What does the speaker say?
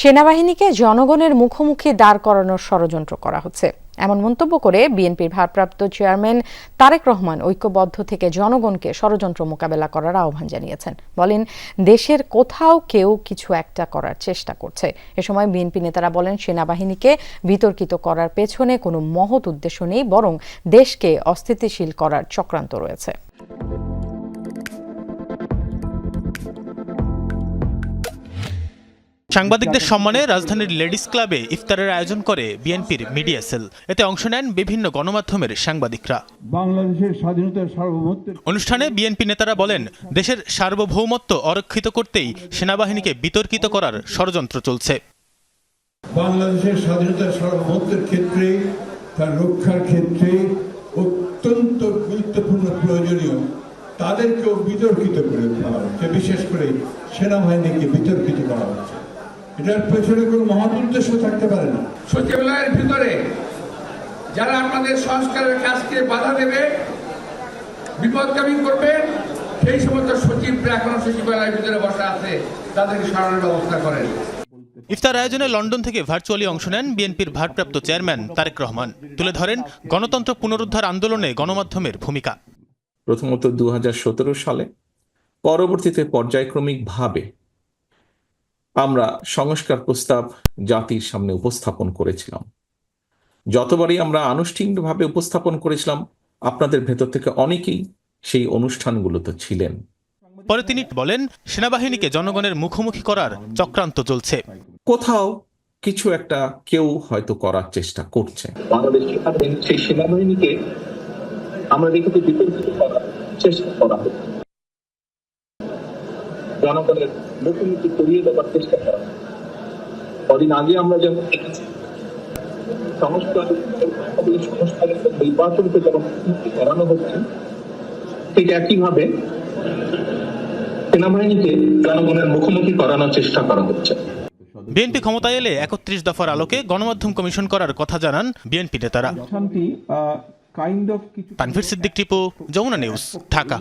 সেনাবাহিনীকে জনগণের মুখোমুখি দাঁড় করানোর ষড়যন্ত্র করা হচ্ছে। এমন মন্তব্য করে বিএনপির ভারপ্রাপ্ত চেয়ারম্যান তারেক রহমান ঐক্যবদ্ধ থেকে জনগণকে ষড়যন্ত্র মোকাবেলা করার আহ্বান জানিয়েছেন। বলেন, দেশের কোথাও কেউ কিছু একটা করার চেষ্টা করছে। এ সময় বিএনপি নেতারা বলেন, সেনাবাহিনীকে বিতর্কিত করার পেছনে কোনো মহৎ উদ্দেশ্য নেই, বরং দেশকে অস্থিতিশীল করার চক্রান্ত রয়েছে। সাংবাদিকদের সম্মানে রাজধানীর লেডিস ক্লাবে ইফতারের আয়োজন করে বিএনপির মিডিয়া সেল। এতে অংশ নেন বিভিন্ন গণমাধ্যমের সাংবাদিকরা। বাংলাদেশের স্বাধীনতার সার্বভৌমত্বের অনুষ্ঠানে বিএনপি নেতারা বলেন দেশের সার্বভৌমত্ব অরক্ষিত করতেই সেনাবাহিনীকে বিতর্কিত করার ষড়যন্ত্র চলছে। বাংলাদেশের স্বাধীনতার সার্বভৌমত্বের ক্ষেত্রে তার রক্ষার ক্ষেত্রে অত্যন্ত গুরুত্বপূর্ণ প্রয়োজনীয়। তাদেরকেও বিতর্কিত করে ফেলা হচ্ছে। বিশেষ করে সেনাবাহিনীকে বিতর্কিত করা হচ্ছে। এটার পেছনে কোনো মহৎ উদ্দেশ্য থাকতে পারে না। সচিবালয়ের ভিতরে যারা আপনাদের সংস্কারের কাজকে বাধা দেবে বিপদগামী করবে সেই সমস্ত সচিবরা এখনও সচিবালয়ের ভিতরে বসা আছে তাদেরকে সরানোর ব্যবস্থা করেন। ইফতার আয়োজনে লন্ডন থেকে ভার্চুয়ালি অংশ নেন বিএনপির ভারপ্রাপ্ত চেয়ারম্যান তারেক রহমান। তুলে ধরেন গণতন্ত্র পুনরুদ্ধার আন্দোলনে গণমাধ্যমের ভূমিকা। প্রথমত দু হাজার সতেরো সালে পরবর্তীতে পর্যায়ক্রমিকভাবে আমরা সংস্কার প্রস্তাব জাতির সামনে উপস্থাপন করেছিলাম। যতবারই আমরা আনুষ্ঠানিকভাবে উপস্থাপন করেছিলাম আপনাদের ভেতর থেকে অনেকেই সেই অনুষ্ঠানগুলোতে ছিলেন। পরে তিনি বলেন সেনাবাহিনীকে জনগণের মুখোমুখি করার চক্রান্ত চলছে। কোথাও কিছু একটা কেউ হয়তো করার চেষ্টা করছে। বাংলাদেশ সেনাবাহিনীকে আমরা দেখেছি বিতর্কিত করার চেষ্টা করা হচ্ছে। জনগণের মুখোমুখি করিয়ে দেওয়ার চেষ্টা করা। কদিন আগে আমরা যেমন দেখেছি সংস্কার সংস্কারের নির্বাচনকে যেমন মুখোমুখি করানো হচ্ছে ঠিক একইভাবে সেনাবাহিনীকে জনগণের মুখোমুখি করানোর চেষ্টা করা হচ্ছে। বিএনপি ক্ষমতায় এলে একত্রিশ দফার আলোকে গণমাধ্যম কমিশন করার কথা জানান বিএনপি নেতারা। কাইন্ড তানভীর সিদ্দিক টিপু যমুনা নিউজ ঢাকা।